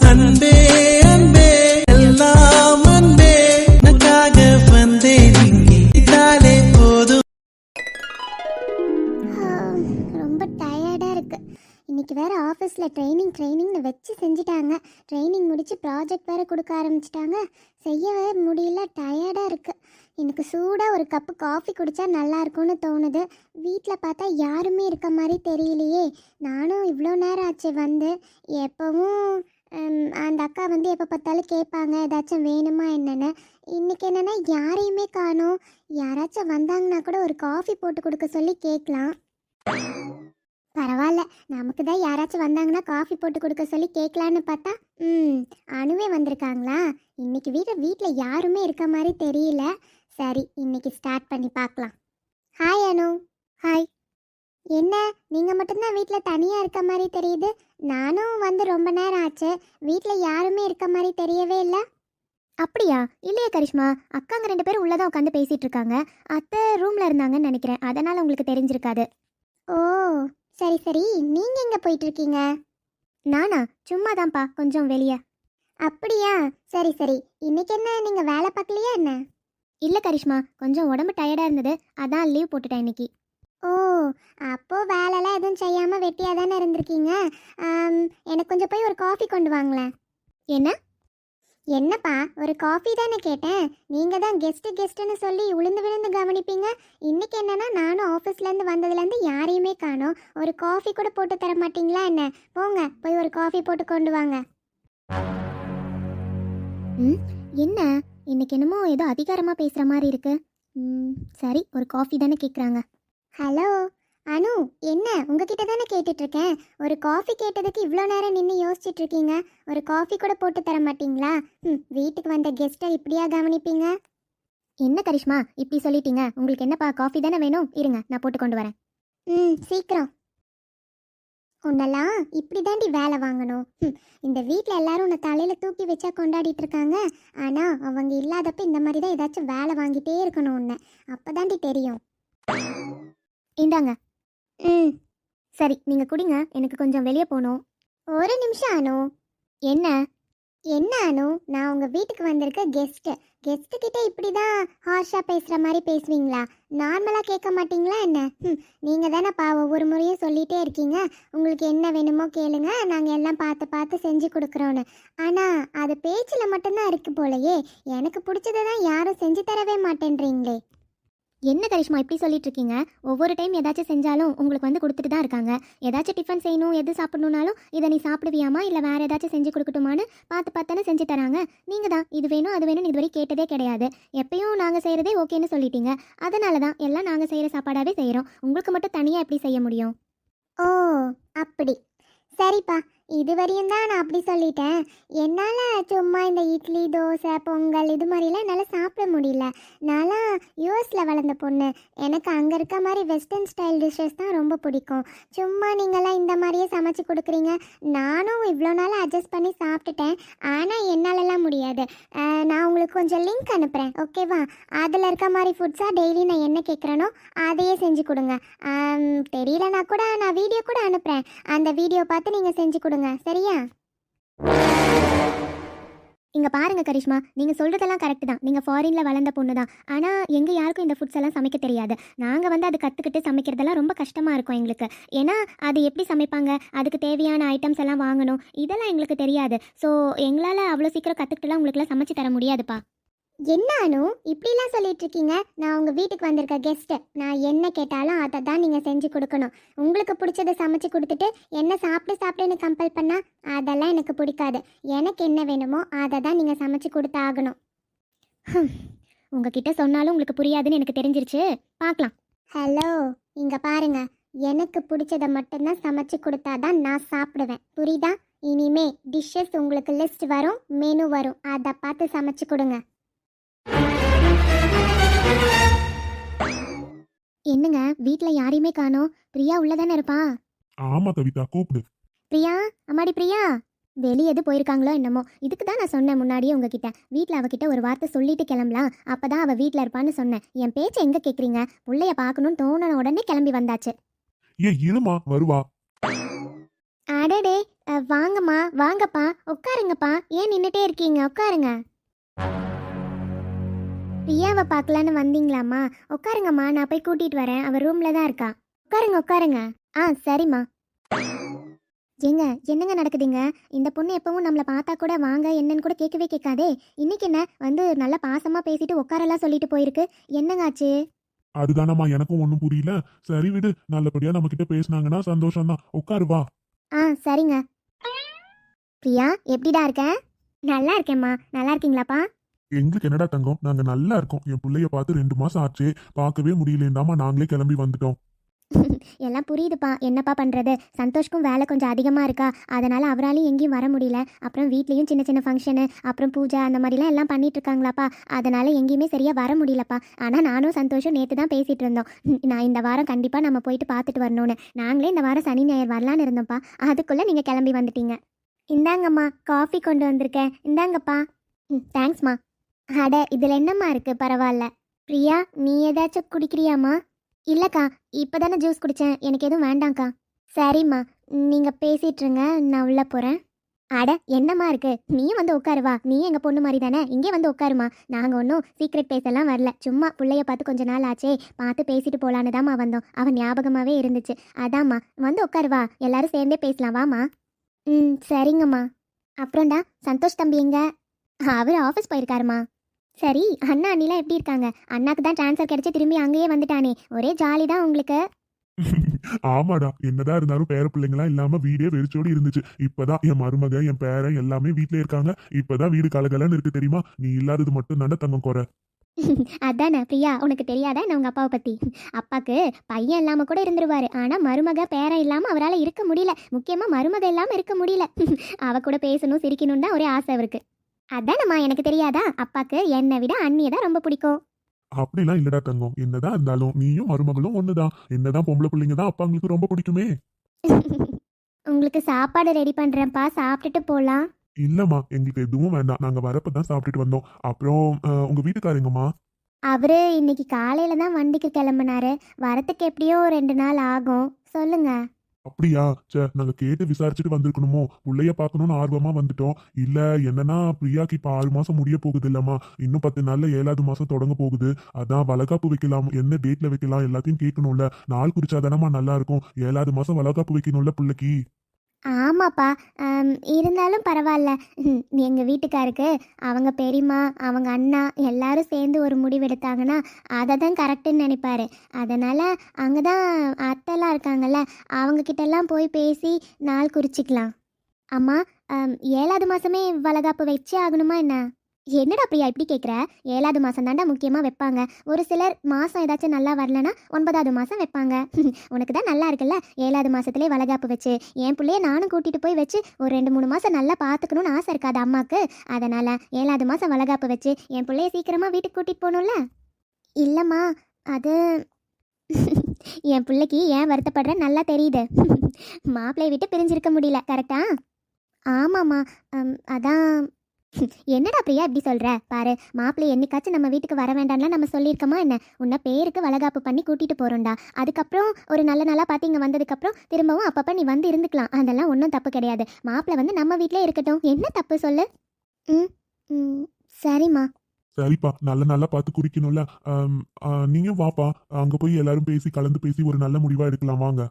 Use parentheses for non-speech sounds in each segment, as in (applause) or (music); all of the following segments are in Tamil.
அன்பே அன்பே எல்லாம் அன்பே. வந்தேன் இங்கே இதாலே போதும். ரொம்ப டயர்டாக இருக்கு. இன்னைக்கு வேற ஆஃபீஸில் ட்ரைனிங் ட்ரைனிங்னு வச்சு செஞ்சுட்டாங்க. ட்ரைனிங் முடிச்சு ப்ராஜெக்ட் வேற கொடுக்க ஆரம்பிச்சிட்டாங்க. செய்யவே முடியல டயர்டாக இருக்கு. எனக்கு சூடாக ஒரு கப்பு காஃபி குடிச்சா நல்லா இருக்கும்னு தோணுது. வீட்டில் பார்த்தா யாருமே இருக்க மாதிரி தெரியலையே. நானும் இவ்வளோ நேரம் ஆச்சு வந்து எப்போவும் அந்த அக்கா வந்து எப்போ பார்த்தாலும் கேட்பாங்க ஏதாச்சும் வேணுமா என்னென்னு? இன்றைக்கி என்னென்னா யாரையுமே காணும். யாராச்சும் வந்தாங்கன்னா கூட ஒரு காஃபி போட்டு கொடுக்க சொல்லி கேட்கலாம். பரவாயில்ல. நமக்கு தான் யாராச்சும் வந்தாங்கன்னா காஃபி போட்டு கொடுக்க சொல்லி கேட்கலான்னு பார்த்தா ம் அணுவே வந்திருக்காங்களா? இன்னைக்கு வீட்டை வீட்டில் யாருமே இருக்க மாதிரி தெரியல. சரி இன்னைக்கு ஸ்டார்ட் பண்ணி பார்க்கலாம். ஹாய் அனு. ஹாய் என்ன? நீங்கள் மட்டும்தான் வீட்டில் தனியாக இருக்க மாதிரி தெரியுது. நானும் வந்து ரொம்ப நேரம் ஆச்சு. வீட்டில் யாருமே இருக்க மாதிரி தெரியவே இல்லை. அப்படியா? இல்லையே கரிஷ்மா. அக்காங்க ரெண்டு பேரும் உள்ளதான் உட்காந்து பேசிட்டு இருக்காங்க. அத்தை ரூம்ல இருந்தாங்கன்னு நினைக்கிறேன். அதனால உங்களுக்கு தெரிஞ்சிருக்காது. ஓ சரி சரி. நீங்க எங்க போயிட்டு இருக்கீங்க? நானா? சும்மா தான்ப்பா கொஞ்சம் வெளியே. அப்படியா? சரி சரி. இன்னைக்கு என்ன? நீங்க வேலை பார்க்கலையா என்ன? இல்ல கரிஷ்மா. கொஞ்சம் உடம்பு டயர்டா இருந்தது. அதான் லீவ் போட்டுட்டேன் இன்னைக்கு. ஓ அப்போ வேலைலாம் எதுவும் செய்யாமல் வெட்டியாக தானே இருந்திருக்கீங்க? எனக்கு கொஞ்சம் போய் ஒரு காஃபி கொண்டு வாங்களேன். என்ன? என்னப்பா ஒரு காஃபி தானே கேட்டேன். நீங்கள் தான் கெஸ்ட்டு கெஸ்ட்டுன்னு சொல்லி உளுந்து விழுந்து கவனிப்பீங்க. இன்னைக்கு என்னென்னா நானும் ஆஃபீஸ்லேருந்து வந்ததுலேருந்து யாரையுமே காணோம். ஒரு காஃபி கூட போட்டு தர மாட்டீங்களா என்ன? போங்க போய் ஒரு காஃபி போட்டு கொண்டு வாங்க. ம் என்ன? இன்னைக்கு என்னமோ ஏதோ அதிகாரமாக பேசுகிற மாதிரி இருக்கு. ம் சரி ஒரு காஃபி தானே கேட்குறாங்க ஹலோ அனு என்ன? உங்ககிட்ட தானே கேட்டுட்டு இருக்கேன் ஒரு காஃபி கேட்டதுக்கு இவ்வளோ நேரம் நின்று யோசிச்சுட்டு இருக்கீங்க ஒரு காஃபி கூட போட்டு தர மாட்டீங்களா? ம் வீட்டுக்கு வந்த கெஸ்ட்டை இப்படியா கவனிப்பீங்க? என்ன கரிஷ்மா இப்படி சொல்லிட்டீங்க? உங்களுக்கு என்னப்பா காஃபி தானே வேணும்? இருங்க நான் போட்டு கொண்டு வரேன். ம் சீக்கிரம். உன்னெல்லாம் இப்படி தாண்டி வேலை வாங்கணும். ம், இந்த வீட்டில் எல்லாரும் உன்னை தலையில் தூக்கி வச்சா கொண்டாடிட்டு இருக்காங்க ஆனால் அவங்க இல்லாதப்ப இந்த மாதிரி தான் ஏதாச்சும் வேலை வாங்கிட்டே இருக்கணும் உன்னை. அப்போ தாண்டி தெரியும். இந்தாங்க. ம். சரி நீங்கள் குடிங்க. எனக்கு கொஞ்சம் வெளியே போகணும் ஒரு நிமிஷம் அனு. என்ன? என்ன அனு? நான் உங்கள் வீட்டுக்கு வந்திருக்க கெஸ்ட்டு கிட்டே கிட்ட இப்படிதான் ஹார்ஷாக பேசுகிற மாதிரி பேசுவீங்களா? நார்மலாக கேட்க மாட்டீங்களா என்ன? ம், நீங்க தானேப்பா ஒவ்வொரு முறையும் சொல்லிகிட்டே இருக்கீங்க. உங்களுக்கு என்ன வேணுமோ கேளுங்க. நாங்கள் எல்லாம் பார்த்து பார்த்து செஞ்சு கொடுக்குறோன்னு. ஆனால் அது பேச்சில் மட்டும்தான் இருக்கு போலையே. எனக்கு பிடிச்சதை தான் யாரும் செஞ்சு தரவே மாட்டேன்றீங்களே. என்ன கரிஷ்மா இப்படி சொல்லிட்டு இருக்கீங்க ஒவ்வொரு டைம் ஏதாச்சும் செஞ்சாலும் உங்களுக்கு வந்து கொடுத்துட்டு தான் இருக்காங்க. ஏதாச்சும் டிஃபன் செய்யணும் எது சாப்பிடணும்னாலும் இதை நீ சாப்பிடுவியாமா? இல்லை வேற ஏதாச்சும் செஞ்சு கொடுக்கட்டுமான்னு பார்த்து பார்த்தானே செஞ்சு தராங்க. நீங்கள் தான். இது வேணும் அது வேணும்னு இதுவரை கேட்டதே கிடையாது. எப்பயும் நாங்கள் செய்கிறதே ஓகேன்னு சொல்லிட்டீங்க. அதனால தான் எல்லாம் நாங்கள் செய்கிற சாப்பாடாகவே செய்கிறோம் உங்களுக்கு மட்டும் தனியாக எப்படி செய்ய முடியும்? ஓ அப்படி. சரிப்பா. இதுவரையும் தான் நான் அப்படி சொல்லிட்டேன். என்னால் சும்மா இந்த இட்லி தோசை பொங்கல் இது மாதிரிலாம் என்னால் சாப்பிட முடியல. நான்லாம் யூஎஸில் வளர்ந்த பொண்ணு. எனக்கு அங்கே இருக்க மாதிரி வெஸ்டர்ன் ஸ்டைல் டிஷ்ஷஸ் தான் ரொம்ப பிடிக்கும். சும்மா நீங்களாம் இந்த மாதிரியே சமைச்சு கொடுக்குறீங்க. நானும் இவ்வளோ நாள் அட்ஜஸ்ட் பண்ணி சாப்பிட்டுட்டேன். ஆனால் என்னாலலாம் முடியாது. உங்களுக்கு கொஞ்சம் லிங்க் அனுப்புகிறேன் ஓகேவா அதில் இருக்க மாதிரி ஃபுட்ஸாக டெய்லி நான் என்ன கேட்குறேனோ அதையே செஞ்சு கொடுங்க. தெரியலனா கூட நான் வீடியோ கூட அனுப்புகிறேன் அந்த வீடியோ பார்த்து நீங்கள் செஞ்சு கொடுங்க சரியா? இங்க பாருங்க கரிஷ்மா நீங்க சொல்றதெல்லாம் கரெக்ட் தான். நீங்க ஃபாரின்ல வளர்ந்த பொண்ணு தான் ஆனா எங்க யாருக்கும் இந்த ஃபுட்ஸ் எல்லாம் சமைக்க தெரியாது. நாங்க வந்து அது கத்துக்கிட்டு சமைக்கிறதெல்லாம் ரொம்ப கஷ்டமா இருக்கும் எங்களுக்கு. ஏன்னா அது எப்படி சமைப்பாங்க? அதுக்கு தேவையான ஐட்டம்ஸ் எல்லாம் வாங்கணும். இதெல்லாம் எங்களுக்கு தெரியாது. ஸோ எங்களால் அவ்வளோ சீக்கிரம் கற்றுக்கிட்டுலாம் உங்களுக்குலாம் சமைச்சு தர முடியாதுப்பா. என்னானு இப்படிலாம் சொல்லிட்டு இருக்கீங்க நான் உங்கள் வீட்டுக்கு வந்திருக்க கெஸ்ட்டு நான் என்ன கேட்டாலும் அதை தான் நீங்கள் செஞ்சு கொடுக்கணும். உங்களுக்கு பிடிச்சதை சமைச்சு கொடுத்துட்டு என்ன சாப்பிட்டு சாப்பிட்டுன்னு கம்பல் பண்ணால் அதெல்லாம் எனக்கு பிடிக்காது. எனக்கு என்ன வேணுமோ அதை தான் நீங்கள் சமைச்சு கொடுத்து ஆகணும். உங்ககிட்ட சொன்னாலும் உங்களுக்கு புரியாதுன்னு எனக்கு தெரிஞ்சிருச்சு. பார்க்கலாம். ஹலோ இங்கே பாருங்க. எனக்கு பிடிச்சதை மட்டும்தான் சமைச்சு கொடுத்தாதான் நான் சாப்பிடுவேன். புரியுதா? இனிமே டிஷ்ஷஸ் உங்களுக்கு லிஸ்ட் வரும் மெனு வரும். அதை பார்த்து சமைச்சு கொடுங்க. என்னங்க வீட்டில் யாரையுமே காணோம். பிரியா உள்ளதானே இருப்பா? ஆமா கவிதா கூப்பிடு. பிரியா அம்மாடி பிரியா. வெளியே எது போயிருக்காங்களோ என்னமோ. இதுக்கு தான் நான் சொன்னேன் முன்னாடியே உங்ககிட்ட. வீட்டில் அவகிட்ட ஒரு வார்த்தை சொல்லிட்டு கிளம்பலாம். அப்பதான் அவ வீட்டில் இருப்பான்னு சொன்னேன். என் பேச்சை எங்க கேட்குறீங்க பிள்ளைய பார்க்கணும்னு தோணுன உடனே கிளம்பி வந்தாச்சு. ஏ இருமா வருவா. அடடே அஹ், வாங்கம்மா வாங்கப்பா உட்காருங்கப்பா. ஏன் நின்றுட்டே இருக்கீங்க? உட்காருங்க. பிரியாவை பார்க்கலான்னு வந்தீங்களாம்மா? உட்காருங்கம்மா நான் போய் கூட்டிட்டு வரேன். அவ ரூம்ல தான் இருக்கா. உட்காருங்க உட்காருங்க. ஆ சரிம்மா. ஏங்க என்னங்க நடக்குதுங்க? இந்த பொண்ணு எப்பவும் நம்மளை பார்த்தா கூட வாங்க என்னன்னு கூட கேட்கவே கேட்காதே. இன்னைக்கு என்ன? வந்து நல்லா பாசமா பேசிட்டு உட்காரலாம் சொல்லிட்டு போயிருக்கு. என்னங்க ஆச்சு? அதுதானம்மா எனக்கும் ஒன்றும் புரியல. சரி விடு நல்லபடியா நம்ம கிட்ட பேசுனாங்கன்னா சந்தோஷம் தான் உட்காரு வா. ஆ சரிங்க. பிரியா எப்படிடா இருக்க? நல்லா இருக்கேம்மா. நல்லா இருக்கீங்களாப்பா? எங்களுக்கு என்னடா தங்கம்? நாங்க நல்லா இருக்கோம். என் பிள்ளைய பார்த்து ரெண்டு மாசம் ஆச்சு. பார்க்கவே முடியலேண்டாமா நாங்களே கிளம்பி வந்துட்டோம். (laughs) எல்லாம் புரியுதுப்பா. என்னப்பா பண்ணுறது சந்தோஷ்க்கும் வேலை கொஞ்சம் அதிகமாக இருக்கா? அதனால் அவராலையும் எங்கேயும் வர முடியல. அப்புறம் வீட்லேயும் சின்ன சின்ன ஃபங்க்ஷனு அப்புறம் பூஜை அந்த மாதிரிலாம் எல்லாம் பண்ணிட்டு இருக்காங்களாப்பா. அதனால் எங்கேயுமே சரியாக வர முடியலப்பா. ஆனால் நானும் சந்தோஷம் நேற்று தான் பேசிகிட்டு இருந்தோம். (laughs) நான் இந்த வாரம் கண்டிப்பாக நம்ம போயிட்டு பார்த்துட்டு வரணும்னு. நாங்களே இந்த வாரம் சனி ஞாயிறு வரலான்னு இருந்தோம்ப்பா. அதுக்குள்ளே நீங்கள் கிளம்பி வந்துட்டீங்க. இந்தாங்கம்மா காஃபி கொண்டு வந்திருக்கேன். இந்தாங்கப்பா. ம் தேங்க்ஸ்மா அட இதில் என்னம்மா இருக்குது பரவாயில்ல. பிரியா நீ ஏதாச்சும் குடிக்கிறியாம்மா? இல்லைக்கா இப்போ தானே ஜூஸ் குடித்தேன் எனக்கு எதுவும் வேண்டாம்க்கா. சரிம்மா நீங்கள் பேசிட்டுருங்க நான் உள்ளே போகிறேன் அட என்னம்மா இருக்கு? நீயும் வந்து உட்காருவா நீ எங்கள் பொண்ணு மாதிரி தானே இங்கே வந்து உட்காருமா. நாங்கள் ஒன்றும் சீக்ரெட் பேசலாம் வரல. சும்மா பிள்ளைய பார்த்து கொஞ்ச நாள் ஆச்சே. பார்த்து பேசிட்டு போகலான்னு தாம்மா வந்தோம். அவன் ஞாபகமாகவே இருந்துச்சு. அதாம்மா வந்து உட்காருவா எல்லாரும் சேர்ந்தே பேசலாம். வாம்மா. ம் சரிங்கம்மா. அப்புறம்டா சந்தோஷ் தம்பி எங்க? அவர் ஆஃபீஸ் போயிருக்காருமா. சரி அண்ணா அண்ணிலாம் எப்படி இருக்காங்க? அண்ணாக்கு தான் ட்ரான்ஸ்ஃபர் கிடைச்சி திரும்பி அங்கேயே வந்துட்டானே. ஒரே ஜாலி தான் உங்களுக்கு. (laughs) ஆமாடா என்னதான் இருந்தாலும் பேர பிள்ளைங்களாம் இல்லாம வீடே வெறிச்சோடி இருந்துச்சு. இப்பதான் என் மருமக என் பேரன் எல்லாமே வீட்ல இருக்காங்க. இப்பதான் வீடு கலகலன்னு இருக்கு தெரியுமா? நீ இல்லாதது மட்டும் தானே தங்கம் குறை. (laughs) அதானே பிரியா உனக்கு தெரியாதா நான் உங்கள் அப்பாவை பற்றி அப்பாக்கு பையன் இல்லாமல் கூட இருந்துருவாரு. ஆனால் மருமக பேரன் இல்லாமல் அவரால் இருக்க முடியல. முக்கியமாக மருமக இல்லாமல் இருக்க முடியல. (laughs) அவ கூட பேசணும் சிரிக்கணும் தான் ஒரே ஆசை அவருக்கு. அதானம்மா எனக்கு தெரியாதா? அப்பாக்கு என்னை விட அண்ணியை தான் ரொம்ப பிடிக்கும். அப்படிலாம் இல்லடா தங்கம். என்னதான் இருந்தாலும் நீயும் மருமகளும் ஒண்ணுதான். என்னதான் பொம்பளை பிள்ளைங்க தான் அப்பாங்களுக்கு ரொம்ப பிடிக்குமே. (laughs) உங்களுக்கு சாப்பாடு ரெடி பண்ணுறேன்ப்பா சாப்பிட்டுட்டு போகலாம் இல்லம்மா எங்களுக்கு எதுவும் வேண்டாம். நாங்க வரப்பதான் சாப்பிட்டுட்டு வந்தோம். அப்புறம் அஹ், உங்க வீட்டுக்காரங்கம்மா அவரு இன்னைக்கு காலையில் தான் வண்டிக்கு கிளம்புனாரு. வரத்துக்கு எப்படியோ ரெண்டு நாள் ஆகும். சொல்லுங்க. அப்படியா? சே நாங்க கேட்டு விசாரிச்சுட்டு வந்திருக்கணுமோ? பிள்ளைய பார்க்கணும்னு ஆர்வமா வந்துட்டோம். இல்ல என்னன்னா பிரியாக்கு இப்ப ஆறு மாசம் முடிய போகுது இல்லம்மா இன்னும் பத்து நாள்ல ஏழாவது மாசம் தொடங்க போகுது. அதான் வளகாப்பு வைக்கலாம் என்ன டேட்ல வைக்கலாம் எல்லாத்தையும் கேட்கணும்ல. நாள் குறிச்சாதானமா நல்லா இருக்கும். ஏழாவது மாசம் வளகாப்பு வைக்கணும்ல பிள்ளைக்கு? ஆமாப்பா. இருந்தாலும் பரவாயில்ல (laughs) எங்கள் வீட்டுக்காருக்கு அவங்க பெரியம்மா அவங்க அண்ணா எல்லாரும் சேர்ந்து ஒரு முடிவு எடுத்தாங்கன்னா அதை தான் கரெக்டுன்னு நினைப்பாரு. அதனால் அங்கே தான் அத்தைலாம் இருக்காங்கல்ல அவங்கக்கிட்டெல்லாம் போய் பேசி நாள் குறிச்சிக்கலாம். அம்மா ஏழாவது மாதமே வளகாப்பு வச்சே ஆகணுமா என்ன? என்னடா பிரியா இப்படி கேட்குற ஏழாவது மாதம் தாண்டா முக்கியமாக வைப்பாங்க. ஒரு சிலர் மாதம் ஏதாச்சும் நல்லா வரலனா ஒன்பதாவது மாதம் வைப்பாங்க. (laughs) உனக்கு தான் நல்லா இருக்குல்ல? ஏழாவது மாதத்துலேயே வளகாப்பு வச்சு என் பிள்ளைய நானும் கூட்டிட்டு போய் வச்சு ஒரு ரெண்டு மூணு மாதம் நல்லா பார்த்துக்கணும்னு ஆசை இருக்காது அம்மாவுக்கு அதனால ஏழாவது மாதம் வளகாப்பு வச்சு என் பிள்ளைய சீக்கிரமாக வீட்டுக்கு கூட்டிகிட்டு போகணும்ல? இல்லைம்மா அது (laughs) என் பிள்ளைக்கு ஏன் வருத்தப்படுற நல்லா தெரியுது. (laughs) மாப்பிள்ளைய விட்டு பிரிஞ்சிருக்க முடியல கரெக்டா ஆமாம்மா. அதான் (laughs) என்னடா பிரியா இப்படி சொல்ற? பாரு மாப்பிள்ளை என்னைக்காச்சும் நம்ம வீட்டுக்கு வர வேண்டாம்லாம் நம்ம சொல்லியிருக்கோமா என்ன? உன்னை பேருக்கு வளகாப்பு பண்ணி கூட்டிட்டு போறோம்டா. அதுக்கப்புறம் ஒரு நல்ல நாளாக பார்த்து இங்கே வந்ததுக்கப்புறம் திரும்பவும் அப்பப்போ நீ வந்து இருந்துக்கலாம். அதெல்லாம் ஒன்றும் தப்பு கிடையாது. மாப்பிள்ளை வந்து நம்ம வீட்டிலே இருக்கட்டும். என்ன தப்பு சொல்லு? ம் ம் சரிம்மா. சரிப்பா நல்ல நல்லா பார்த்து குறிக்கணும்ல ஆம், ஆ, நீயும் வாப்பா. அங்க போய் எல்லாரும் பேசி கலந்து பேசி ஒரு நல்ல முடிவா எடுக்கலாம். வாங்க.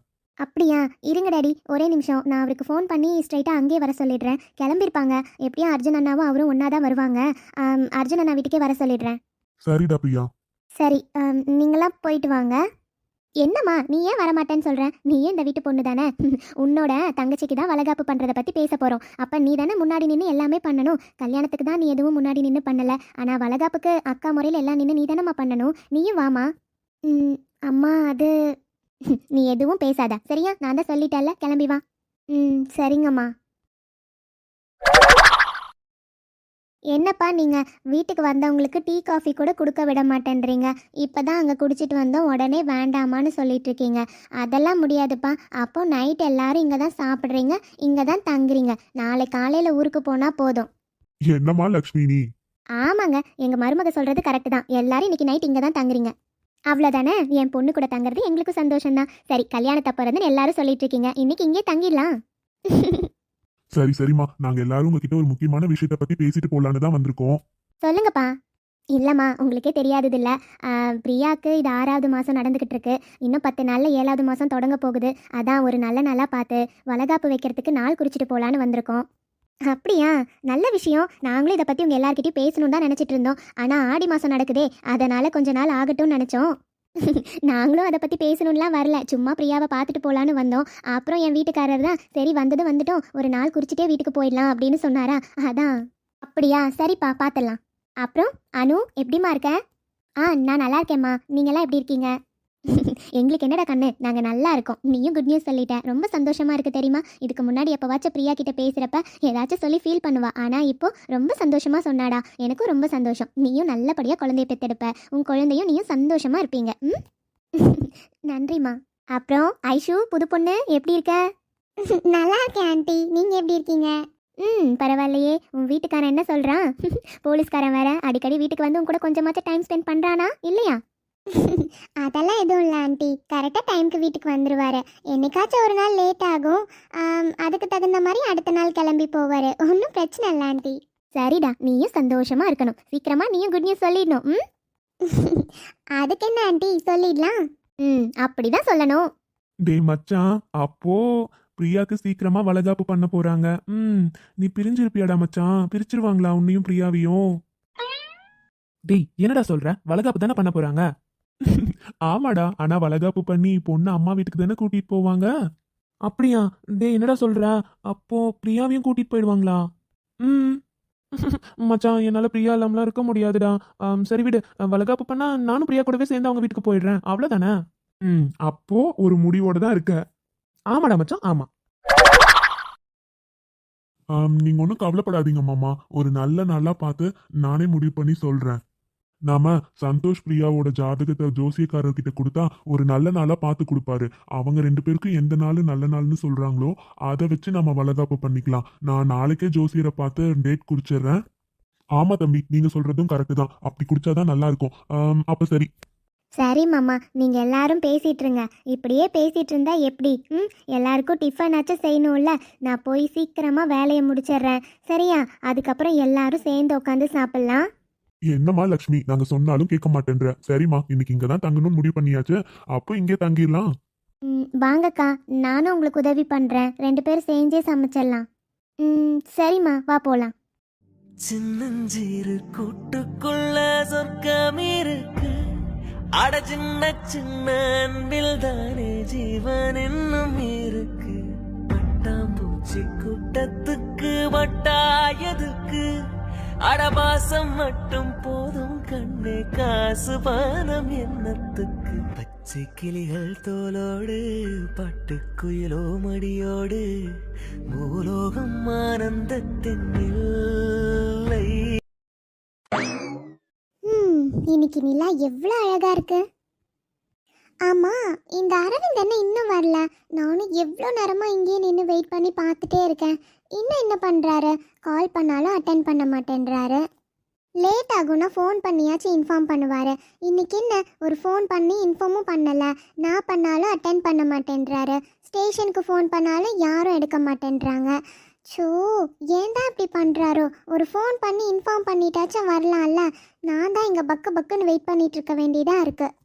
அப்படியா? இருங்க டாடி. ஒரே நிமிஷம். நான் அவருக்கு ஃபோன் பண்ணி ஸ்ட்ரைட்டாக அங்கேயே வர சொல்லிடுறேன். கிளம்பியிருப்பாங்க. எப்படியும் அர்ஜுன் அண்ணாவும் அவரும் ஒன்றா தான் வருவாங்க. ஆம், அர்ஜுன் அண்ணா வீட்டுக்கே வர சொல்லிடுறேன். சரிடா பிரியா. சரி ஆம், நீங்களாம் போயிட்டு வாங்க. என்னம்மா நீ ஏன் வரமாட்டேன்னு சொல்ற? நீ ஏன் இந்த வீட்டு பொண்ணு தானே? உன்னோட தங்கச்சிக்கு தான் வளகாப்பு பண்றதை பத்தி பேச போறோம். அப்ப நீ தானே முன்னாடி நின்று எல்லாமே பண்ணணும். கல்யாணத்துக்கு தான் நீ எதுவும் முன்னாடி நின்று பண்ணல. ஆனா வளகாப்புக்கு அக்கா முறையில் எல்லாம் நின்று நீ தானம்மா பண்ணணும். நீயும் வாமா ம், அம்மா அது நீ எதுவும் பேசாத. சரியா? நான் தான் சொல்லிட்டேன்ல. கிளம்பி வா. ம் சரிங்கம்மா. என்னப்பா நீங்க? வீட்டுக்கு வந்தவங்களுக்கு டீ காஃபி கூட கொடுக்க விட மாட்டேன்றீங்க. இப்பதான் அங்க குடிச்சிட்டு வந்தோம். உடனே வேண்டாமான்னு சொல்லிட்டு இருக்கீங்க அதெல்லாம் முடியாதுப்பா. அப்போ நைட் எல்லாரும் இங்க தான் சாப்பிட்றீங்க. இங்க தான் தங்குறீங்க. நாளை காலையில ஊருக்கு போனா போதும். என்னம்மா லக்ஷ்மி நீ? ஆமாங்க. எங்க மருமக சொல்றது கரெக்ட் தான். எல்லாரும் இன்னைக்கு நைட் இங்க தான் தங்குறீங்க. அவ்வளோதானே என் பொண்ணு கூட தங்குறது எங்களுக்கும் சந்தோஷம் தான் சரி கல்யாணத்தை போறதுன்னு எல்லாரும் சொல்லிட்டு இருக்கீங்க இன்னைக்கு இங்கே தங்கிடலாம். சரி சரிம்மா. நாங்க எல்லாரும் உங்ககிட்ட ஒரு முக்கியமான விஷயத்த பத்தி பேசிட்டு போலான்னு தான் வந்திருக்கோம். சொல்லுங்கப்பா. இல்லைம்மா உங்களுக்கே தெரியாதது இல்லை பிரியாக்கு இது ஆறாவது மாதம் நடந்துக்கிட்டு இருக்கு இன்னும் பத்து நாளில் ஏழாவது மாதம் தொடங்க போகுது. அதான் ஒரு நல்ல நாளாக பார்த்து வளகாப்பு வைக்கிறதுக்கு நாள் குறிச்சிட்டு போகலான்னு வந்திருக்கோம். அப்படியா? நல்ல விஷயம். நாங்களும் இதை பற்றி உங்கள் எல்லார்கிட்டயும் பேசணும்னு தான் நினச்சிட்டு இருந்தோம். ஆனால் ஆடி மாதம் நடக்குதே. அதனால் கொஞ்ச நாள் ஆகட்டும்னு நினச்சோம். (laughs) நாங்களும் அதை பற்றி பேசணும்லாம் வரல. சும்மா பிரியாவை பார்த்துட்டு போகலான்னு வந்தோம். அப்புறம் என் வீட்டுக்காரர் தான் சரி வந்தது வந்துட்டோம். ஒரு நாள் குறிச்சிட்டே வீட்டுக்கு போயிடலாம் அப்படின்னு சொன்னாரா? அதான். அப்படியா? சரிப்பா பார்த்துடலாம். அப்புறம் அனு எப்படிம்மா இருக்க? ஆ நான் நல்லா இருக்கேம்மா. நீங்களாம் எப்படி இருக்கீங்க? (laughs) எங்களுக்கு என்னடா கண்ணு? நாங்கள் நல்லா இருக்கோம். நீயும் குட் நியூஸ் சொல்லிட்ட. ரொம்ப சந்தோஷமா இருக்கு தெரியுமா? இதுக்கு முன்னாடி எப்போவாச்சும் பிரியா கிட்ட பேசுகிறப்ப ஏதாச்சும் சொல்லி ஃபீல் பண்ணுவா. ஆனால் இப்போ ரொம்ப சந்தோஷமா சொன்னாடா. எனக்கும் ரொம்ப சந்தோஷம். நீயும் நல்லபடியாக குழந்தைய பெற்றெடுப்ப உன் குழந்தையும் நீயும் சந்தோஷமா இருப்பீங்க. ம்? (laughs) நன்றிம்மா. அப்புறம் ஐஷு புது பொண்ணு எப்படி இருக்க? (laughs) நல்லா இருக்கேன் ஆண்டி. நீங்கள் எப்படி இருக்கீங்க? ம் பரவாயில்லையே. உன் வீட்டுக்காரன் என்ன சொல்கிறான் போலீஸ்காரன் வேற. அடிக்கடி வீட்டுக்கு வந்து உன் கூட கொஞ்சமாச்சும் டைம் ஸ்பெண்ட் பண்ணுறானா இல்லையா? அதெல்லாம் எதுவும் இல்லை ஆண்டி. கரெக்டாக டைம்க்கு வீட்டுக்கு வந்துடுவார் என்னைக்காச்சும் ஒரு நாள் லேட் ஆகும். அதுக்கு தகுந்த மாதிரி அடுத்த நாள் கிளம்பி போவார். ஒன்றும் பிரச்சனை இல்லை ஆண்டி. சரிடா நீயும் சந்தோஷமா இருக்கணும். சீக்கிரமா நீயும் குட் நியூஸ் சொல்லிடணும் ம்? (laughs) அதுக்கு என்ன ஆண்டி? சொல்லிடலாம். ம் அப்படிதான் சொல்லணும். டேய் மச்சான் அப்போ பிரியாக்கு சீக்கிரமா வளகாப்பு பண்ண போறாங்க. ம் நீ பிரிஞ்சிருப்பியாடா மச்சான்? பிரிச்சிருவாங்களா உன்னையும் பிரியாவையும்? டேய் என்னடா சொல்ற? வளகாப்பு தானே பண்ண போறாங்க? ஆமாடா ஆனா வளகாப்பு பண்ணி பொண்ணு அம்மா வீட்டுக்கு தானே கூட்டிட்டு போவாங்க? அப்படியா? டேய் என்னடா சொல்ற? அப்போ பிரியாவையும் கூட்டிட்டு போயிடுவாங்களா? ம். மச்சான் என்னால பிரியா இல்லாமலாம் இருக்க முடியாதுடா. சரி விடு. வளகாப்பு பண்ணா நானும் பிரியா கூடவே சேர்ந்து அவங்க வீட்டுக்கு போயிடுறேன். அவ்வளவுதானே? ம் அப்போ ஒரு முடிவோட தான் இருக்க. ஆமாடா மச்சான் ஆமா. நீங்க ஒன்றும் கவலைப்படாதீங்க மாமா. ஒரு நல்ல நாளா பார்த்து நானே முடிவு பண்ணி சொல்றேன். நாம சந்தோஷ் பிரியாவோட ஜாதகத்தை ஜோசியக்காரர்கிட்ட கொடுத்தா ஒரு நல்ல நாளா பார்த்து கொடுப்பாரு. அவங்க ரெண்டு பேருக்கும் எந்த நாள் நல்ல நாள்னு சொல்றாங்களோ அதை வச்சு நம்ம வளகாப்பு பண்ணிக்கலாம். நான் நாளைக்கே ஜோசியரை பார்த்து டேட் குறிச்சிடுறேன். ஆமா தம்பி நீங்க சொல்றதும் கரெக்டு தான். அப்படி குடிச்சாதான் நல்லா இருக்கும். அப்ப சரி. சரி மாமா நீங்க எல்லாரும் பேசிட்டு இருங்க இப்படியே பேசிட்டு இருந்தா எப்படி? ம் எல்லாருக்கும் டிஃபன் ஆச்சும் செய்யணும்ல. நான் போய் சீக்கிரமா வேலையை முடிச்சிடுறேன். சரியா? அதுக்கப்புறம் எல்லாரும் சேர்ந்து உட்காந்து சாப்பிடலாம். என்னம்மா லக்ஷ்மி நாங்க சொன்னாலும் கேட்க மாட்டேன்ற. சரிம்மா இன்னைக்கு இங்க தான் தங்கணும்னு முடிவு பண்ணியாச்சு. அப்போ இங்கே தங்கிடலாம். ம், வாங்கக்கா. நானும் உங்களுக்கு உதவி பண்றேன். ரெண்டு பேரும் சேர்ந்தே சமைச்சிடலாம். ம் சரிம்மா வா போலாம். சின்னஞ்சிறு கூட்டுக்குள்ள சொர்க்கம் இருக்கு அட சின்ன சின்ன அன்பில் தானே ஜீவன் இன்னும் இருக்கு. பட்டாம்பூச்சி கூட்டத்துக்கு வட்டாயதுக்கு அடபாசம் மட்டும் போதும் கண்ணே காசு பானம் எண்ணத்துக்கு பச்சை கிளிகள் தோலோடு பட்டுக்குயிலோ மடியோடு பூலோகம் ஆனந்தத்தின் இல்லை. இன்னைக்கு நிலா எவ்வளோ அழகா இருக்கு. ஆமா இந்த அரவிந்த் என்ன இன்னும் வரல. நானும் எவ்வளோ நேரமா இங்கேயே நின்று வெயிட் பண்ணி பார்த்துட்டே இருக்கேன். இன்னும் என்ன பண்ணுறாரு கால் பண்ணாலும் அட்டன் பண்ண மாட்டேன்றாரு. லேட் ஆகும்னா ஃபோன் பண்ணியாச்சும் இன்ஃபார்ம் பண்ணுவார். இன்னைக்கு என்ன? ஒரு ஃபோன் பண்ணி இன்ஃபார்மும் பண்ணலை. நான் பண்ணாலும் அட்டன் பண்ண மாட்டேன்றாரு. ஸ்டேஷனுக்கு ஃபோன் பண்ணாலும் யாரும் எடுக்க மாட்டேன்றாங்க. ஸோ ஏன்டா இப்படி பண்ணுறாரோ ஒரு ஃபோன் பண்ணி இன்ஃபார்ம் பண்ணிட்டாச்சும் வரலாம்ல. நான் தான் இங்கே பக்கு பக்குன்னு வெயிட் பண்ணிகிட்ருக்க வேண்டியதாக இருக்குது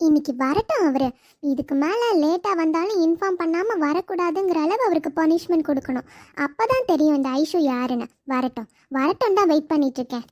இன்னைக்கு வரட்டும் அவர். இதுக்கு மேலே லேட்டாக வந்தாலும் இன்ஃபார்ம் பண்ணாமல் வரக்கூடாதுங்கிற அளவு அவருக்கு பனிஷ்மெண்ட் கொடுக்கணும். அப்போ தான் தெரியும் இந்த ஐஷு யாருன்னு. வரட்டும். வரட்டும் தான் வெயிட் பண்ணிகிட்ருக்கேன் இருக்கேன்.